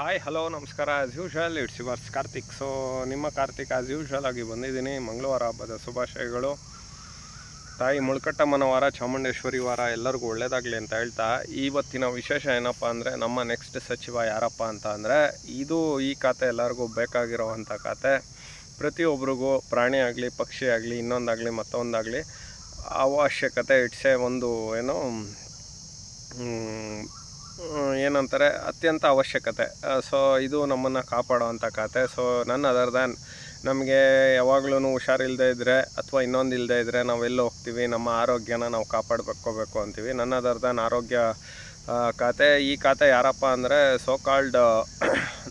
Hi hello ನಮಸ್ಕಾರ. As usual it's yours Karthik so ನಿಮ್ಮ Karthik as usual ಆಗಿ ಬಂದಿದ್ದೀನಿ. ಮಂಗಳವಾರ ಹಬ್ಬದ ಶುಭಾಶಯಗಳು. ತಾಯಿ ಮುಳ್ಕಟ್ಟಮ್ಮನ ವಾರ ಚಾಮುಂಡೇಶ್ವರಿ ವಾರ ಎಲ್ಲರಿಗೂ ಒಳ್ಳೇದಾಗಲಿ ಅಂತ ಹೇಳ್ತಾ, ಇವತ್ತಿನ ವಿಶೇಷ ಏನಪ್ಪ ಅಂದರೆ, ನಮ್ಮ ನೆಕ್ಸ್ಟ್ ಸಚಿವ ಯಾರಪ್ಪ ಅಂತ ಅಂದರೆ, ಇದು ಈ ಖಾತೆ ಎಲ್ಲರಿಗೂ ಬೇಕಾಗಿರೋವಂಥ ಖಾತೆ. ಪ್ರತಿಯೊಬ್ಬರಿಗೂ ಪ್ರಾಣಿ ಆಗಲಿ, ಪಕ್ಷಿ ಆಗಲಿ, ಇನ್ನೊಂದಾಗಲಿ, ಮತ್ತೊಂದಾಗಲಿ, ಅವಶ್ಯಕತೆ ಇಟ್ಸೆ ಒಂದು, ಏನು ಏನಂತಾರೆ, ಅತ್ಯಂತ ಅವಶ್ಯಕತೆ. ಸೊ ಇದು ನಮ್ಮನ್ನು ಕಾಪಾಡೋವಂಥ ಖಾತೆ ಸೊ ನನ್ನ ಅದರ್ ದ್ಯಾನ್ ನಮಗೆ ಯಾವಾಗ್ಲೂ ಹುಷಾರಿಲ್ಲದೆ ಇದ್ದರೆ ಅಥವಾ ಇನ್ನೊಂದು ಇಲ್ಲದೆ ಇದ್ದರೆ ನಾವೆಲ್ಲ ಹೋಗ್ತೀವಿ, ನಮ್ಮ ಆರೋಗ್ಯನ ನಾವು ಕಾಪಾಡ್ಬೇಕೋಬೇಕು ಅಂತೀವಿ. ನನ್ನ ಅದರ್ ದ್ಯಾನ್ ಆರೋಗ್ಯ ಖಾತೆ ಈ ಖಾತೆ ಯಾರಪ್ಪ ಅಂದರೆ ಸೋ ಕಾಲ್ಡ್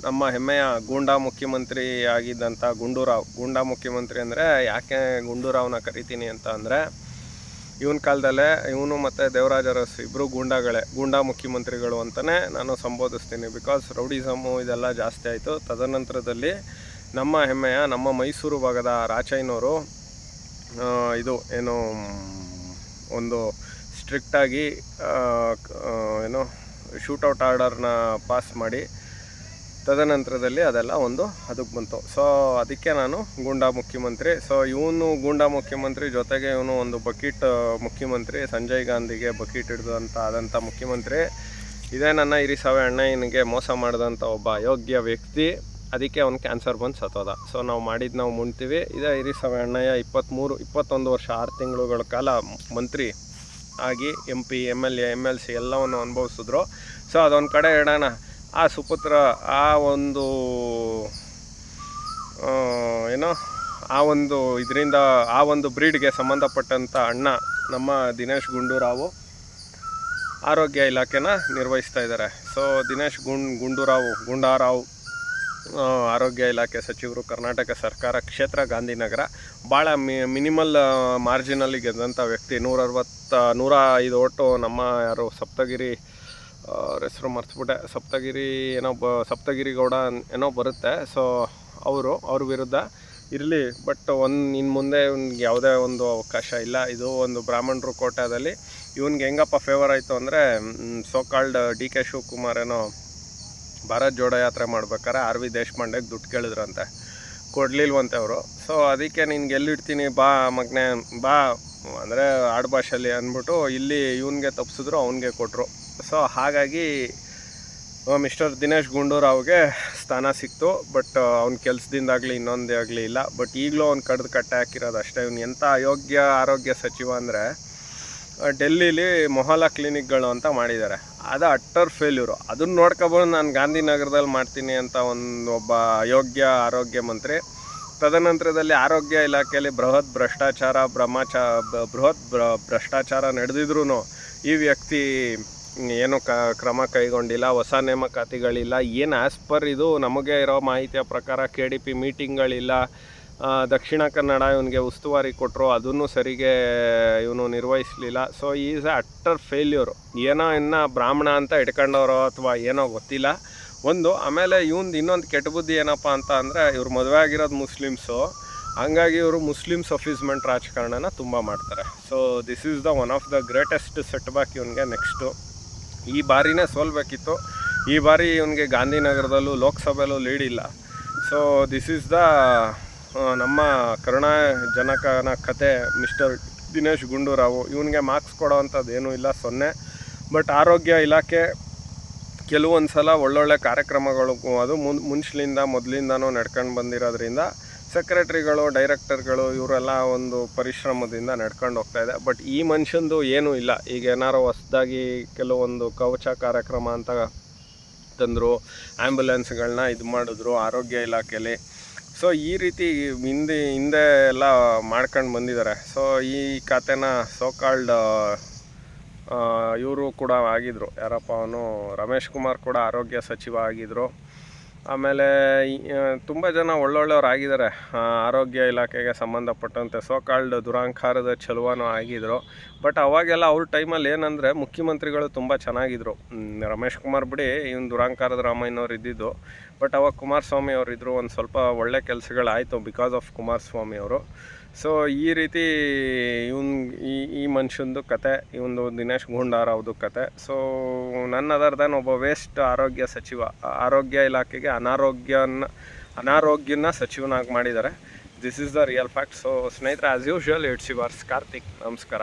ನಮ್ಮ ಹೆಮ್ಮೆಯ ಗೂಂಡಾ ಮುಖ್ಯಮಂತ್ರಿ ಆಗಿದ್ದಂಥ ಗುಂಡೂರಾವ್. ಗೂಂಡಾ ಮುಖ್ಯಮಂತ್ರಿ ಅಂದರೆ ಯಾಕೆ ಗುಂಡೂರಾವ್ನ ಕರಿತೀನಿ ಅಂತ ಅಂದರೆ ಇವನ ಕಾಲದಲ್ಲೇ ಇವನು ಮತ್ತು ದೇವರಾಜ ಅರಸ್ ಇಬ್ಬರು ಗೂಂಡಾಗಳೇ. ಗೂಂಡಾ ಮುಖ್ಯಮಂತ್ರಿಗಳು ಅಂತಲೇ ನಾನು ಸಂಬೋಧಿಸ್ತೀನಿ. ಬಿಕಾಸ್ ರೌಡಿಸಮು ಇದೆಲ್ಲ ಜಾಸ್ತಿ ಆಯಿತು. ತದನಂತರದಲ್ಲಿ ನಮ್ಮ ಹೆಮ್ಮೆಯ, ನಮ್ಮ ಮೈಸೂರು ಭಾಗದ ರಾಚಯ್ಯನವರು ಇದು ಏನು, ಒಂದು ಸ್ಟ್ರಿಕ್ಟಾಗಿ ಏನು ಶೂಟೌಟ್ ಆರ್ಡರ್ನ ಪಾಸ್ ಮಾಡಿ ತದನಂತರದಲ್ಲಿ ಅದೆಲ್ಲ ಒಂದು ಅದಕ್ಕೆ ಬಂತು. ಸೊ ಅದಕ್ಕೆ ನಾನು ಗೂಂಡಾ ಮುಖ್ಯಮಂತ್ರಿ ಸೊ ಇವನು ಗೂಂಡಾ ಮುಖ್ಯಮಂತ್ರಿ ಜೊತೆಗೆ ಇವನು ಒಂದು ಬಕೀಟ್ ಮುಖ್ಯಮಂತ್ರಿ, ಸಂಜಯ್ ಗಾಂಧಿಗೆ ಬಕೀಟ್ ಹಿಡಿದಂಥ ಆದಂಥ ಮುಖ್ಯಮಂತ್ರಿ. ಇದೇ ನನ್ನ ಹಿರಿಸವೆ ಅಣ್ಣಯ್ಯನಿಗೆ ಮೋಸ ಮಾಡಿದಂಥ ಒಬ್ಬ ಅಯೋಗ್ಯ ವ್ಯಕ್ತಿ. ಅದಕ್ಕೆ ಅವ್ನು ಕ್ಯಾನ್ಸರ್ ಬಂದು ಸತ್ತೋದ. ಸೊ ನಾವು ಮಾಡಿದ್ದು ನಾವು ಮುಣ್ತೀವಿ ಇದೇ ಹಿರಿಸಾವೆ ಅಣ್ಣಯ್ಯ ಇಪ್ಪತ್ತ್ಮೂರು ಇಪ್ಪತ್ತೊಂದು ವರ್ಷ ಆರು ತಿಂಗಳುಗಳ ಕಾಲ ಮಂತ್ರಿ ಆಗಿ M P M L A M L C ಎಲ್ಲವನ್ನು ಅನುಭವಿಸಿದ್ರು. ಸೊ ಅದೊಂದು ಕಡೆ ಇಡೋಣ ಆ ಸುಪುತ್ರ, ಆ ಒಂದು ಏನೋ, ಆ ಒಂದು ಇದರಿಂದ, ಆ ಒಂದು ಬ್ರೀಡ್ಗೆ ಸಂಬಂಧಪಟ್ಟಂಥ ಅಣ್ಣ, ನಮ್ಮ ದಿನೇಶ್ ಗುಂಡೂರಾವು ಆರೋಗ್ಯ ಇಲಾಖೆನ ನಿರ್ವಹಿಸ್ತಾ ಇದ್ದಾರೆ. ಸೊ ದಿನೇಶ್ ಗುಂಡ್, ಗುಂಡೂರಾವು, ಗುಂಡಾರಾವ್ ಆರೋಗ್ಯ ಇಲಾಖೆ ಸಚಿವರು, ಕರ್ನಾಟಕ ಸರ್ಕಾರ, ಕ್ಷೇತ್ರ, ಗಾಂಧಿನಗರ, ಭಾಳ ಮಿ, ಮಿನಿಮಲ್ ಮಾರ್ಜಿನಲ್ಲಿ ಗೆದ್ದಂಥ ವ್ಯಕ್ತಿ. ನೂರ ಅರವತ್ತ ನೂರ ಐದು ಒಟ್ಟು ನಮ್ಮ ಯಾರು ಸಪ್ತಗಿರಿ ಅವ್ರ ಹೆಸರು ಮರ್ತ್ಬಿಟ್ಟೆ. ಸಪ್ತಗಿರಿ ಏನೋ ಬ ಸಪ್ತಗಿರಿ ಗೌಡ ಏನೋ ಬರುತ್ತೆ. ಸೊ ಅವರು, ಅವ್ರ ವಿರುದ್ಧ ಇರಲಿ. ಬಟ್ ಒಂದು ಇನ್ನು ಮುಂದೆ ಇವ್ನಿಗೆ ಯಾವುದೇ ಒಂದು ಅವಕಾಶ ಇಲ್ಲ. ಇದು ಒಂದು ಬ್ರಾಹ್ಮಣರು ಕೋಟಾದಲ್ಲಿ. ಇವನಿಗೆ ಹೆಂಗಪ್ಪ ಫೇವರ್ ಆಯಿತು ಅಂದರೆ so called D K Shivakumar ಏನೋ ಭಾರತ್ ಜೋಡ ಯಾತ್ರೆ ಮಾಡ್ಬೇಕಾದ್ರೆ ಆರ್ ವಿ ದೇಶಪಾಂಡೆಗೆ ದುಡ್ಡು ಕೇಳಿದ್ರಂತೆ. ಕೊಡಲಿಲ್ವಂತೆ ಅವರು. ಸೊ ಅದಕ್ಕೆ ನಿನ್ಗೆ ಎಲ್ಲಿಡ್ತೀನಿ? ಬಾ ಮಗ್ನೆ, ಬಾ ಅಂದರೆ ಆಡುಭಾಷೆಯಲ್ಲಿ ಅಂದ್ಬಿಟ್ಟು ಇಲ್ಲಿ ಇವನಿಗೆ ತಪ್ಪಿಸಿದ್ರು ಅವನಿಗೆ ಕೊಟ್ಟರು ಸೊ ಹಾಗಾಗಿ ಮಿಸ್ಟರ್ ದಿನೇಶ್ ಗುಂಡೂರಾವ್ಗೆ ಸ್ಥಾನ ಸಿಕ್ತು, ಬಟ್ ಅವ್ನ ಕೆಲಸದಿಂದಾಗಲಿ ಇನ್ನೊಂದೇ ಆಗಲಿ ಇಲ್ಲ. ಬಟ್ ಈಗಲೂ ಅವ್ನು ಕಡ್ದು ಕಟ್ಟೆ ಹಾಕಿರೋದು ಅಷ್ಟೇ. ಇವ್ನು ಎಂಥ ಅಯೋಗ್ಯ ಆರೋಗ್ಯ ಸಚಿವ ಅಂದರೆ ಡೆಲ್ಲಿಲಿ ಮೊಹಲ್ಲಾ ಕ್ಲಿನಿಕ್ಗಳು ಅಂತ ಮಾಡಿದ್ದಾರೆ. ಅದು ಅಟ್ಟರ್ ಫೇಲ್ಯೂರು. ಅದನ್ನ ನೋಡ್ಕೊಬಂದು ನಾನು ಗಾಂಧಿನಗರದಲ್ಲಿ ಮಾಡ್ತೀನಿ ಅಂತ ಒಂದು ಒಬ್ಬ ಅಯೋಗ್ಯ ಆರೋಗ್ಯ ಮಂತ್ರಿ ತದನಂತರದಲ್ಲಿ ಆರೋಗ್ಯ ಇಲಾಖೆಯಲ್ಲಿ ಬೃಹತ್ ಭ್ರಷ್ಟಾಚಾರ ಬ್ರಹ್ಮಚ ಬೃಹತ್ ಭ್ರ- ಭ್ರಷ್ಟಾಚಾರ ನಡೆದಿದ್ರೂ ಈ ವ್ಯಕ್ತಿ ಏನು ಕ, ಕ್ರಮ ಕೈಗೊಂಡಿಲ್ಲ, ಹೊಸ ನೇಮಕಾತಿಗಳಿಲ್ಲ, ಏನು ಆ್ಯಸ್ ಪರ್ ಇದು ನಮಗೆ ಇರೋ ಮಾಹಿತಿಯ ಪ್ರಕಾರ K D P ಮೀಟಿಂಗ್ಗಳಿಲ್ಲ Dakshina Kannada ಇವನಿಗೆ ಉಸ್ತುವಾರಿ ಕೊಟ್ಟರು ಅದನ್ನು ಸರಿಗೆ ಇವನು ನಿರ್ವಹಿಸಲಿಲ್ಲ. ಸೊ ಈಸ್ ಅಟ್ಟರ್ ಫೇಲ್ಯೂರು ಏನೋ ಇನ್ನು ಬ್ರಾಹ್ಮಣ ಅಂತ ಇಟ್ಕೊಂಡವ್ರೋ ಅಥವಾ ಏನೋ ಗೊತ್ತಿಲ್ಲ. ಒಂದು, ಆಮೇಲೆ ಇವಂದು ಇನ್ನೊಂದು ಕೆಟ್ಟ ಬುದ್ಧಿ ಏನಪ್ಪ ಅಂತ ಅಂದರೆ, ಇವ್ರು ಮದುವೆ ಆಗಿರೋದು ಮುಸ್ಲಿಮ್ಸು. ಹಂಗಾಗಿ ಇವರು ಮುಸ್ಲಿಮ್ ಸಫೀಸ್ಮೆಂಟ್ ರಾಜಕಾರಣನ ತುಂಬ ಮಾಡ್ತಾರೆ. So this is the one of the greatest set back ಇವನಿಗೆ ನೆಕ್ಸ್ಟು ಈ ಬಾರಿನೇ ಸೋಲ್ಬೇಕಿತ್ತು. ಈ ಬಾರಿ ಇವನಿಗೆ ಗಾಂಧಿನಗರದಲ್ಲೂ, ಲೋಕಸಭೆಯಲ್ಲೂ ಲೀಡ್ ಇಲ್ಲ. ಸೊ ದಿಸ್ ಈಸ್ ದ ನಮ್ಮ ಕರುಣಾ ಜನಕನ ಕತೆ ಮಿಸ್ಟರ್ ದಿನೇಶ್ ಗುಂಡೂರಾವು. ಇವನಿಗೆ ಮಾರ್ಕ್ಸ್ ಕೊಡೋವಂಥದ್ದು ಏನೂ ಇಲ್ಲ, ಸೊನ್ನೆ. ಬಟ್ ಆರೋಗ್ಯ ಇಲಾಖೆ ಕೆಲವೊಂದು ಸಲ ಒಳ್ಳೊಳ್ಳೆ ಕಾರ್ಯಕ್ರಮಗಳು ಅದು ಮುನ್, ಮುಂಚ್ಲಿಂದ, ಮೊದಲಿಂದನೂ ನಡ್ಕೊಂಡು ಬಂದಿರೋದ್ರಿಂದ ಸೆಕ್ರೆಟ್ರಿಗಳು ಡೈರೆಕ್ಟರ್ಗಳು ಇವರೆಲ್ಲ ಒಂದು ಪರಿಶ್ರಮದಿಂದ ನಡ್ಕೊಂಡು ಹೋಗ್ತಾ ಇದೆ. ಬಟ್ ಈ ಮನುಷ್ಯಂದು ಏನೂ ಇಲ್ಲ. ಈಗ ಏನಾರು ಹೊಸ್ದಾಗಿ ಕೆಲವೊಂದು ಕವಚ ಕಾರ್ಯಕ್ರಮ ಅಂತ ತಂದರು ಆ್ಯಂಬುಲೆನ್ಸ್ಗಳನ್ನ ಇದು ಮಾಡಿದ್ರು ಆರೋಗ್ಯ ಇಲಾಖೆಯಲ್ಲಿ ಸೊ ಈ ರೀತಿ ಹಿಂದೆ ಹಿಂದೆ ಎಲ್ಲ ಮಾಡ್ಕೊಂಡು ಬಂದಿದ್ದಾರೆ. ಸೊ ಈ ಖಾತೆನ ಸೋ ಕಾಲ್ಡ್ ಇವರು ಕೂಡ ಆಗಿದ್ದರು ಯಾರಪ್ಪ ಅವನು? ರಮೇಶ್ ಕುಮಾರ್ ಕೂಡ ಆರೋಗ್ಯ ಸಚಿವ ಆಗಿದ್ದರು ಆಮೇಲೆ ತುಂಬ ಜನ ಒಳ್ಳೊಳ್ಳೆಯವ್ರು ಆಗಿದ್ದಾರೆ. ಆರೋಗ್ಯ ಇಲಾಖೆಗೆ ಸಂಬಂಧಪಟ್ಟಂತೆ ಸೋಕಾಲ್ಡ್ ದುರಾಂಕಾರದ ಚಲುವನೂ ಆಗಿದ್ದರು ಬಟ್ ಅವಾಗೆಲ್ಲ ಅವ್ರ ಟೈಮಲ್ಲಿ ಏನಂದರೆ ಮುಖ್ಯಮಂತ್ರಿಗಳು ತುಂಬ ಚೆನ್ನಾಗಿದ್ರು. ರಮೇಶ್ ಕುಮಾರ್ ಬಿಡಿ, ಇವನು ದುರಾಂಕಾರದ ರಾಮಯ್ಯನವ್ರು ಇದ್ದಿದ್ದು. ಬಟ್ ಅವಾಗ ಕುಮಾರಸ್ವಾಮಿ ಅವರು ಇದ್ದರು ಒಂದು ಸ್ವಲ್ಪ ಒಳ್ಳೆ ಕೆಲಸಗಳಾಯಿತು ಬಿಕಾಸ್ ಆಫ್ ಕುಮಾರಸ್ವಾಮಿ ಅವರು. ಸೊ ಈ ರೀತಿ ಇವನ್ ಈ ಈ ಮನುಷ್ಯಂದು ಕತೆ ಇವೊಂದು ದಿನೇಶ್ ಗುಂಡೂರಾವ್ದು ಕತೆ. ಸೊ ನನ್ನ ಅದರ್ ಒಬ್ಬ ವೇಸ್ಟ್ ಆರೋಗ್ಯ ಸಚಿವ, ಆರೋಗ್ಯ ಇಲಾಖೆಗೆ ಅನಾರೋಗ್ಯನ ಅನಾರೋಗ್ಯನ ಸಚಿವನಾಗಿ ಮಾಡಿದ್ದಾರೆ this is the real fact so ಸ್ನೇಹಿತರೆ as usual it's yours Karthik ನಮಸ್ಕಾರ.